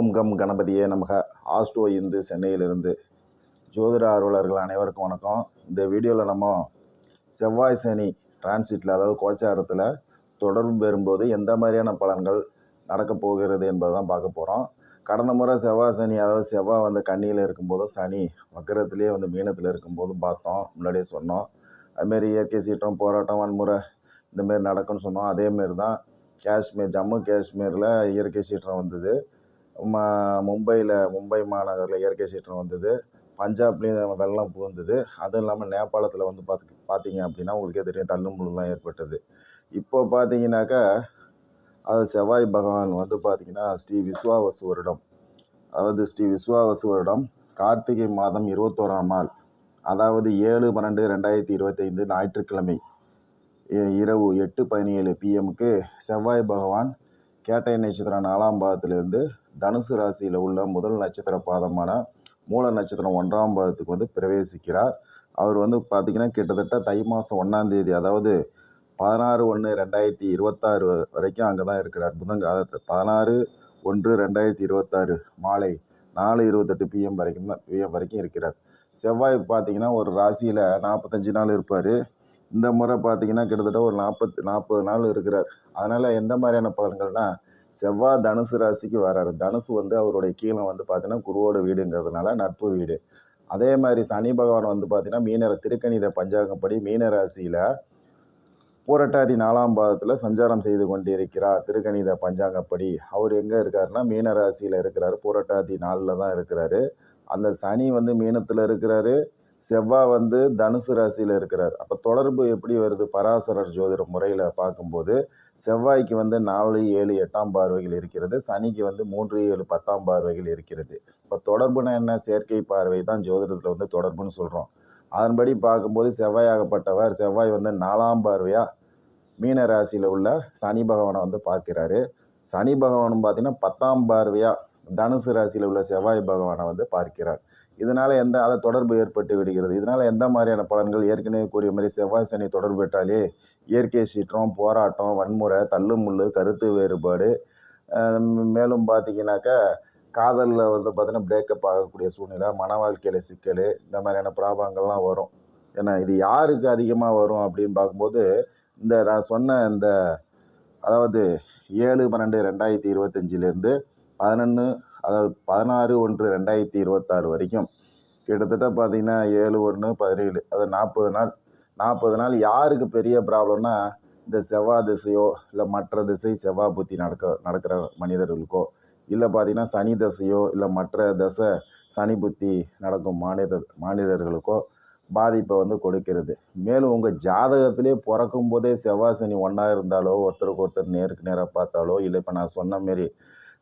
ஓம் come கணபதியே நமக. Astro Hindu சென்னையிலிருந்து. ஜோதிட ஆர்வலர்கள் அனைவருக்கும் வணக்கம். இந்த வீடியோவில் நம்ம செவ்வாய் சனி டிரான்சிட்டில் அதாவது கோச்சாரத்தில் தொடர்பு பெறும்போது எந்த மாதிரியான பலன்கள் நடக்கப் போகிறது என்பதை தான் பார்க்க போகிறோம் கடந்த முறை செவ்வாய் சனி அதாவது செவ்வாய் வந்து கண்ணியில் இருக்கும்போது சனி வக்கரத்திலே வந்து மீனத்தில் இருக்கும்போது பார்த்தோம். முன்னாடியே சொன்னோம். அதுமாரி இயற்கை சீற்றம் போராட்டம் வன்முறை இந்தமாரி நடக்கும்னு சொன்னோம். அதேமாரி தான் காஷ்மீர் ஜம்மு காஷ்மீரில் இயற்கை சீற்றம் வந்தது. மும்பையில் மும்பை மாநகரில் இயற்கை சீற்றம் வந்தது. பஞ்சாப்லேயும் வெள்ளம் புகுந்தது. அதுவும் இல்லாமல் நேபாளத்தில் வந்து பார்த்து பார்த்தீங்க அப்படின்னா உங்களுக்கே தெரியும் தள்ளுமுள்ளுலாம் ஏற்பட்டது. இப்போ பார்த்தீங்கன்னாக்கா அது செவ்வாய் பகவான் வந்து பார்த்தீங்கன்னா ஸ்ரீ விஸ்வாவசு வருடம். அதாவது ஸ்ரீ விஸ்வாவசு வருடம் கார்த்திகை மாதம் இருபத்தோராம் நாள். அதாவது ஏழு பன்னெண்டு ரெண்டாயிரத்தி இருபத்தைந்து ஞாயிற்றுக்கிழமை. இ- இரவு எட்டு பதினேழு பிஎம்க்கு செவ்வாய் பகவான் கேட்டை நட்சத்திரம் நாலாம் பாதத்திலிருந்து தனுசு ராசியில் உள்ள முதல் நட்சத்திர பாதமான மூல நட்சத்திரம் ஒன்றாம் பாதத்துக்கு வந்து பிரவேசிக்கிறார். அவர் வந்து பார்த்திங்கன்னா கிட்டத்தட்ட தை மாதம் ஒன்றாம் தேதி அதாவது பதினாறு ஒன்று ரெண்டாயிரத்தி இருபத்தாறு வரைக்கும் அங்கே தான் இருக்கிறார் புதன். அதாவது பதினாறு ஒன்று ரெண்டாயிரத்தி இருபத்தாறு மாலை நாலு இருபத்தெட்டு பிஎம் வரைக்கும் தான் பிஎம் வரைக்கும் இருக்கிறார். செவ்வாய் பார்த்தீங்கன்னா ஒரு ராசியில் நாற்பத்தஞ்சு நாள் இருப்பார். இந்த முறை பார்த்தீங்கன்னா கிட்டத்தட்ட ஒரு நாற்பத்தி நாற்பது நாள் இருக்கிறார். அதனால் எந்த மாதிரியான பலன்கள்னால் செவ்வாய் தனுசு ராசிக்கு வராரு. தனுசு வந்து அவருடைய கீழே வந்து பார்த்தீங்கன்னா குருவோட வீடுங்கிறதுனால நட்பு வீடு. அதே மாதிரி சனி பகவான் வந்து பார்த்தீங்கன்னா மீனர திருக்கணித பஞ்சாங்கப்படி மீன ராசியில் பூரட்டாதி நாலாம் பாதத்தில் சஞ்சாரம் செய்து கொண்டிருக்கிறார். திருக்கணித பஞ்சாங்கப்படி. அவர் எங்கே இருக்காருன்னா மீனராசியில் இருக்கிறாரு. பூரட்டாதி நாளில் தான் இருக்கிறாரு. அந்த சனி வந்து மீனத்தில் இருக்கிறாரு. செவ்வாய் வந்து தனுசு ராசியில் இருக்கிறார். அப்போ தொடர்பு எப்படி வருது? பராசரர் ஜோதிட முறையில் பார்க்கும்போது செவ்வாய்க்கு வந்து நாலு ஏழு எட்டாம் பார்வைகள் இருக்கிறது. சனிக்கு வந்து மூன்று ஏழு பத்தாம் பார்வைகள் இருக்கிறது. இப்போ தொடர்புனா என்ன? செயற்கை பார்வை தான் ஜோதிடத்தில் வந்து தொடர்புன்னு சொல்கிறோம் அதன்படி பார்க்கும்போது செவ்வாயாகப்பட்டவர் செவ்வாய் வந்து நாலாம் பார்வையாக மீன ராசியில் உள்ள சனி பகவானை வந்து பார்க்கிறாரு. சனி பகவானும் பார்த்தீங்கன்னா பத்தாம் பார்வையாக தனுசு ராசியில் உள்ள செவ்வாய் பகவானை வந்து பார்க்கிறார். இதனால் எந்த அதை தொடர்பு ஏற்பட்டு விடுகிறது. இதனால் எந்த மாதிரியான பலன்கள்? ஏற்கனவே கூறிய மாதிரி செவ்வாய் சனி தொடர்பு விட்டாலே இயற்கை சீற்றம் போராட்டம் வன்முறை தள்ளுமுள்ளு கருத்து வேறுபாடு மேலும் பார்த்தீங்கன்னாக்கா காதலில் வந்து பார்த்தீங்கன்னா பிரேக்கப் ஆகக்கூடிய சூழ்நிலை மன வாழ்க்கையில் சிக்கல் இந்த மாதிரியான பிராபங்கள்லாம் வரும். ஏன்னா இது யாருக்கு அதிகமாக வரும் அப்படின்னு பார்க்கும்போது இந்த நான் சொன்ன இந்த அதாவது ஏழு பன்னெண்டு ரெண்டாயிரத்தி இருபத்தஞ்சிலேருந்து பதினொன்று அதாவது பதினாறு ஒன்று ரெண்டாயிரத்தி இருபத்தாறு வரைக்கும். கிட்டத்தட்ட பார்த்தீங்கன்னா ஏழு ஒன்று பதினேழு அது நாற்பது நாள் நாற்பது நாள் யாருக்கு பெரிய ப்ராப்ளம்னா இந்த செவ்வாய் திசையோ இல்லை மற்ற திசை செவ்வாய் புத்தி நடக்க நடக்கிற மனிதர்களுக்கோ இல்லை பார்த்தீங்கன்னா சனி தசையோ இல்லை மற்ற தசை சனி புத்தி நடக்கும் மாநில மாநிலர்களுக்கோ பாதிப்பை வந்து கொடுக்கிறது. மேலும் உங்கள் ஜாதகத்திலே பிறக்கும் போதே செவ்வாய் சனி ஒன்றா இருந்தாலோ ஒருத்தருக்கு ஒருத்தர் நேருக்கு நேராக பார்த்தாலோ இல்லை இப்போ நான் சொன்ன மாரி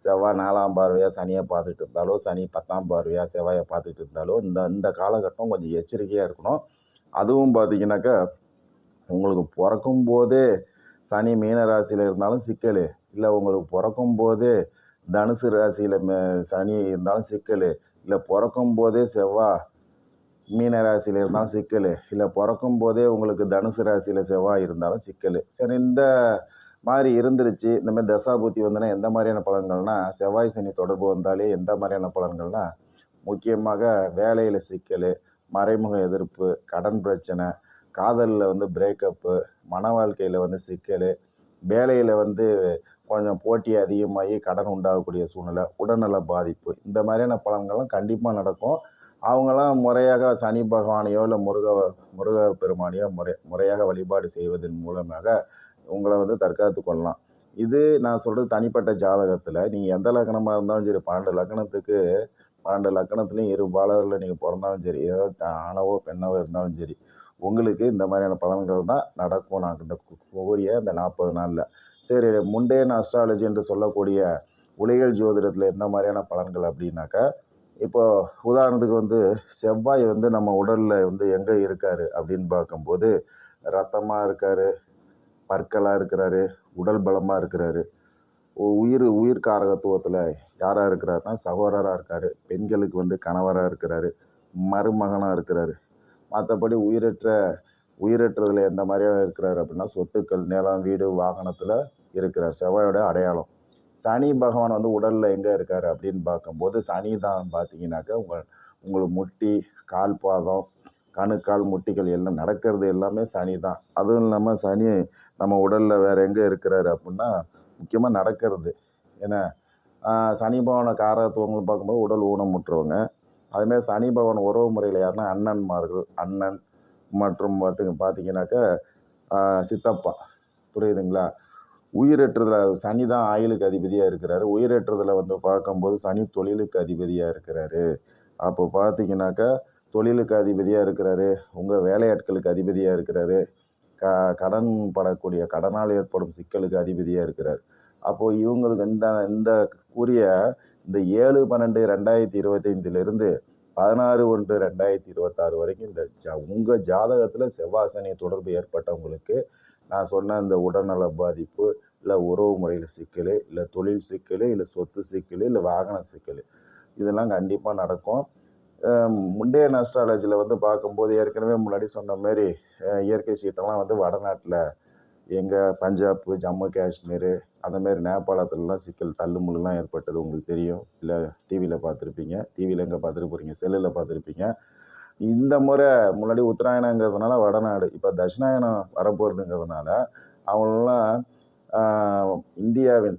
செவ்வாய் நாலாம் பார்வையாக சனியை பார்த்துட்டு இருந்தாலோ சனி பத்தாம் பார்வையாக செவ்வாயை பார்த்துட்டு இருந்தாலோ இந்த இந்த காலகட்டம் கொஞ்சம் எச்சரிக்கையாக இருக்கணும். அதுவும் பார்த்தீங்கன்னாக்கா உங்களுக்கு பிறக்கும் போதே சனி மீன ராசியில் இருந்தாலும் சிக்கல். இல்லை உங்களுக்கு பிறக்கும் போதே தனுசு ராசியில் சனி இருந்தாலும் சிக்கல். இல்லை பிறக்கும் போதே செவ்வாய் மீன ராசியில் இருந்தாலும் சிக்கல். இல்லை பிறக்கும் போதே உங்களுக்கு தனுசு ராசியில் செவ்வாய் இருந்தாலும் சிக்கல். சரி இந்த மாதிரி இருந்துருச்சு. இந்த மாதிரி தசாபூத்தி வந்தனா எந்த மாதிரியான பலன்கள்னா செவ்வாய் சனி தொடர்பு வந்தாலே எந்த மாதிரியான பலன்கள்னா முக்கியமாக வேலையில் சிக்கல் மறைமுக எதிர்ப்பு கடன் பிரச்சனை காதலில் வந்து பிரேக்கப்பு மன வாழ்க்கையில் வந்து சிக்கல் வேலையில் வந்து கொஞ்சம் போட்டி அதிகமாகி கடன் உண்டாகக்கூடிய சூழ்நிலை உடல்நல பாதிப்பு இந்த மாதிரியான பலன்கள்லாம் கண்டிப்பாக நடக்கும். அவங்களாம் முறையாக சனி பகவானையோ இல்லை முருக முருக பெருமானையோ முறை முறையாக வழிபாடு செய்வதன் மூலமாக உங்களை வந்து தற்காத்து கொள்ளலாம். இது நான் சொல்கிறது தனிப்பட்ட ஜாதகத்தில். நீங்கள் எந்த லக்கணமாக இருந்தாலும் சரி பன்னெண்டு லக்கணத்துக்கு பன்னெண்டு லக்கணத்துலேயும் இரு பாலரில் நீங்கள் பிறந்தாலும் சரி ஏதாவது ஆணவோ பெண்ணவோ இருந்தாலும் சரி உங்களுக்கு இந்த மாதிரியான பலன்கள் தான் நடக்கும். நான் இந்த கூறிய இந்த நாற்பது நாளில். சரி முண்டேன் அஸ்ட்ராலஜி என்று சொல்லக்கூடிய உலகியல் ஜோதிடத்தில் எந்த மாதிரியான பலன்கள் அப்படின்னாக்கா இப்போது உதாரணத்துக்கு வந்து செவ்வாய் வந்து நம்ம உடலில் வந்து எங்கே இருக்கார் அப்படின்னு பார்க்கும்போது ரத்தமாக இருக்கார் பற்களாக இருக்கிறாரு உடல் பலமாக இருக்கிறாரு. உயிர் உயிர் காரகத்துவத்தில் யாராக இருக்கிறாருன்னா சகோதரராக இருக்கார். பெண்களுக்கு வந்து கணவராக இருக்கிறாரு. மருமகனாக இருக்கிறாரு. மற்றபடி உயிரற்ற உயிரற்றதில் எந்த மாதிரியாக இருக்கிறார் அப்படின்னா சொத்துக்கள் நிலம் வீடு வாகனத்தில் இருக்கிறார். செவ்வாயோட அடையாளம். சனி பகவான் வந்து உடலில் எங்கே இருக்கார் அப்படின்னு பார்க்கும்போது சனி தான் பார்த்தீங்கன்னாக்கா உங்கள் உங்களுக்கு முட்டி கால் பாதம் கணுக்கால் முட்டிகள் எல்லாம் நடக்கிறது எல்லாமே சனி தான். அதுவும் இல்லாமல் சனி நம்ம உடலில் வேறு எங்கே இருக்கிறாரு அப்படின்னா முக்கியமாக நடக்கிறது. ஏன்னா சனி பவன காரத்துவங்கள் பார்க்கும்போது உடல் ஊனமுற்றவங்க. அதுமாதிரி சனி பவன் உறவு முறையில் யாருன்னா அண்ணன்மார்கள் அண்ணன் மற்றும் பார்த்து பார்த்தீங்கன்னாக்கா சித்தப்பா. புரியுதுங்களா? உயிரேற்றத்தில் சனி தான் ஆயுளுக்கு அதிபதியாக இருக்கிறாரு. உயிரேற்றத்தில் வந்து பார்க்கும்போது சனி தொழிலுக்கு அதிபதியாக இருக்கிறாரு. அப்போ பார்த்தீங்கன்னாக்கா தொழிலுக்கு அதிபதியாக இருக்கிறாரு. உங்கள் வேலையாட்களுக்கு அதிபதியாக இருக்கிறாரு. க கடன் படக்கூடிய கடனால் ஏற்படும் சிக்கலுக்கு அதிபதியாக இருக்கிறார். அப்போது இவங்களுக்கு இந்த இந்த கூறிய இந்த ஏழு பன்னெண்டு ரெண்டாயிரத்தி இருபத்தைந்திலிருந்து பதினாறு ஒன்று ரெண்டாயிரத்தி இருபத்தாறு வரைக்கும் இந்த ஜா உங்கள் ஜாதகத்தில் செவ்வாசனி தொடர்பு ஏற்பட்டவங்களுக்கு நான் சொன்ன இந்த உடல்நல பாதிப்பு இல்லை உறவு முறையில் சிக்கல் இல்லை தொழில் சிக்கல் இல்லை சொத்து சிக்கல் இல்லை வாகன சிக்கல் இதெல்லாம் கண்டிப்பாக நடக்கும். முண்டே அஸ்ட்ராலஜியில் வந்து பார்க்கும்போது ஏற்கனவே முன்னாடி சொன்ன மாதிரி இயற்கை சீட்டெல்லாம் வந்து வடநாட்டில் எங்கள் பஞ்சாப் ஜம்மு காஷ்மீர் அந்தமாரி நேபாளத்துலலாம் சிக்கல் தள்ளுமுள்ளுலாம் ஏற்பட்டது உங்களுக்கு தெரியும். இல்லை டிவியில் பார்த்துருப்பீங்க. டிவியில் எங்கே பார்த்துட்டு போகிறீங்க செல்லில் பார்த்துருப்பீங்க. இந்த முறை முன்னாடி உத்தராயணங்கிறதுனால வடநாடு இப்போ தட்சிணாயணம் வரப்போகிறதுங்கிறதுனால அவங்களெலாம் இந்தியாவின்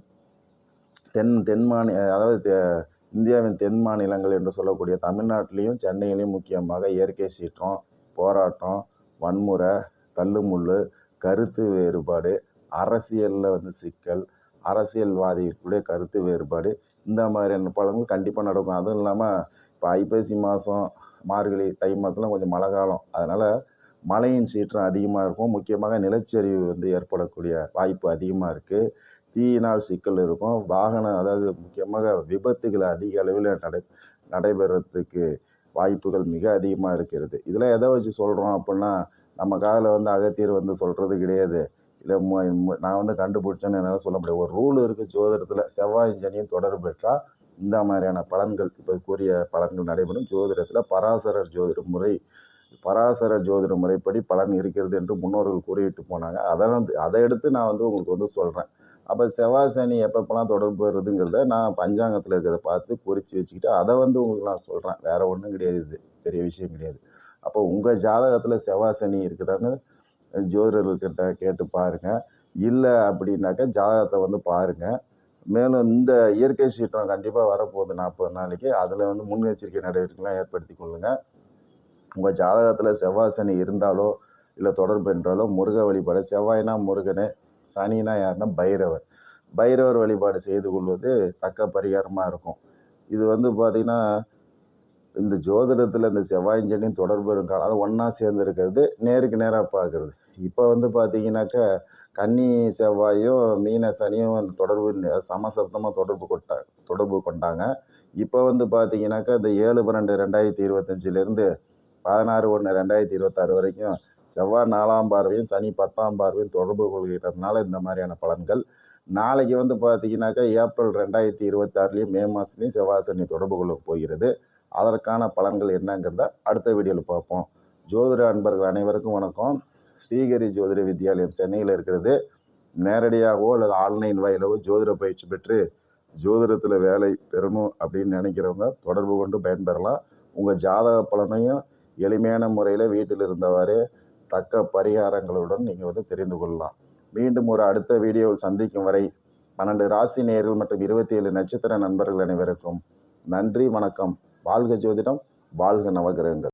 தென் தென் மாநில அதாவது தெ- இந்தியாவின் தென் மாநிலங்கள் என்று சொல்லக்கூடிய தமிழ்நாட்டிலையும் சென்னையிலையும் முக்கியமாக இயற்கை சீற்றம் போராட்டம் வன்முறை தள்ளுமுள்ளு கருத்து வேறுபாடு அரசியலில் வந்து சிக்கல் அரசியல்வாதிகளுடைய கருத்து வேறுபாடு இந்த மாதிரியான பலன்கள் கண்டிப்பாக நடக்கும். அதுவும் இல்லாமல் இப்போ ஐப்பசி மாதம் மார்கழி தை மாதம்லாம் கொஞ்சம் மழை காலம். அதனால் மழையின் சீற்றம் அதிகமாக இருக்கும். முக்கியமாக நிலச்சரிவு வந்து ஏற்படக்கூடிய வாய்ப்பு அதிகமாக இருக்குது தீயினால் சிக்கல் இருக்கும். வாகனம் அதாவது முக்கியமாக விபத்துகள் அதிக அளவில் நடை நடைபெறத்துக்கு வாய்ப்புகள் மிக அதிகமாக இருக்கிறது. இதில் எதை வச்சு சொல்கிறோம் அப்படின்னா நம்ம காதில் வந்து அகத்தியர் வந்து சொல்கிறது கிடையாது. இல்லை மு- நான் வந்து கண்டுபிடிச்சேன்னு என்னால் சொல்ல முடியாது. ஒரு ரூல் இருக்குது ஜோதிடத்தில் செவ்வாய் சனியும் தொடர்பு பெற்றால் இந்த மாதிரியான பலன்கள் இப்போ கூறிய பலன்கள் நடைபெறும். ஜோதிடத்தில் பராசரர் ஜோதிட முறை பராசர ஜோதிட முறைப்படி பலன் இருக்கிறது என்று முன்னோர்கள் கூறிட்டு போனாங்க. அதை வந்து அதை எடுத்து நான் வந்து உங்களுக்கு வந்து சொல்கிறேன் அப்போ செவ்வாய் சனி எப்பப்பெல்லாம் தொடர்பு வருதுங்கிறத நான் பஞ்சாங்கத்தில் இருக்கிறத பார்த்து குறித்து வச்சுக்கிட்டு அதை வந்து உங்களுக்கு நான் சொல்கிறேன் வேறு ஒன்றும் கிடையாது இது. பெரிய விஷயம் கிடையாது. அப்போ உங்கள் ஜாதகத்தில் செவ்வாய் சனி இருக்குதான்னு ஜோதிடர்கிட்ட கேட்டு பாருங்கள் இல்லை அப்படின்னாக்கா ஜாதகத்தை வந்து பாருங்கள் மேலும் இந்த இயற்கை சீற்றம் கண்டிப்பாக வரப்போகுது நாற்பது நாளைக்கு. அதில் வந்து முன்னெச்சரிக்கை நடவடிக்கைலாம் ஏற்படுத்தி கொள்ளுங்கள் உங்கள் ஜாதகத்தில் செவ்வாய் சனி இருந்தாலோ இல்லை தொடர்பு என்றாலோ முருக வழிபாடு. செவ்வாய்னா முருகனு சனினா யாருன்னா பைரவர். பைரவர் வழிபாடு செய்து கொள்வது தக்க பரிகாரமாக இருக்கும். இது வந்து பார்த்திங்கன்னா இந்த ஜோதிடத்தில் இந்த செவ்வாய் சனியும் தொடர்பு இருக்காது அது ஒன்றா சேர்ந்து இருக்கிறது நேருக்கு நேராக பார்க்குறது இப்போ வந்து பார்த்தீங்கன்னாக்கா கன்னி செவ்வாயும் மீன சனியும் அந்த தொடர்பு சமசப்தமாக தொடர்பு கொண்டா தொடர்பு கொண்டாங்க. இப்போ வந்து பார்த்தீங்கன்னாக்கா இந்த ஏழு பன்னெண்டு ரெண்டாயிரத்தி இருபத்தஞ்சிலேருந்து பதினாறு ஒன்று ரெண்டாயிரத்தி இருபத்தாறு வரைக்கும் செவ்வாய் நாலாம் பார்வையும் சனி பத்தாம் பார்வையும் தொடர்பு கொள்கிறதுனால இந்த மாதிரியான பலன்கள். நாளைக்கு வந்து பார்த்தீங்கன்னாக்கா ஏப்ரல் ரெண்டாயிரத்தி இருபத்தாறுலேயும் மே மாதத்துலேயும் செவ்வாய் சனி தொடர்பு கொள்ள போகிறது. அதற்கான பலன்கள் என்னங்கிறத அடுத்த வீடியோவில் பார்ப்போம். ஜோதிட அன்பர்கள் அனைவருக்கும் வணக்கம். ஸ்ரீகரி ஜோதிட வித்யாலயம் சென்னையில் இருக்கிறது. நேரடியாகவோ அல்லது ஆன்லைன் வாயிலவோ ஜோதிட பயிற்சி பெற்று ஜோதிடத்தில் வேலை பெறணும் அப்படின்னு நினைக்கிறவங்க தொடர்பு கொண்டு பயன்பெறலாம். உங்கள் ஜாதக பலனையும் எளிமையான முறையில் வீட்டில் இருந்தவாறே தக்க பரிகாரங்களுடன் நீங்கள் வந்து தெரிந்து கொள்ளலாம். மீண்டும் ஒரு அடுத்த வீடியோவில் சந்திக்கும் வரை பன்னெண்டு ராசி நேயர்கள் மற்றும் இருபத்தி ஏழு நட்சத்திர நண்பர்கள் அனைவருக்கும் நன்றி வணக்கம். வாழ்க ஜோதிடம் வாழ்க நவகிரகங்கள்.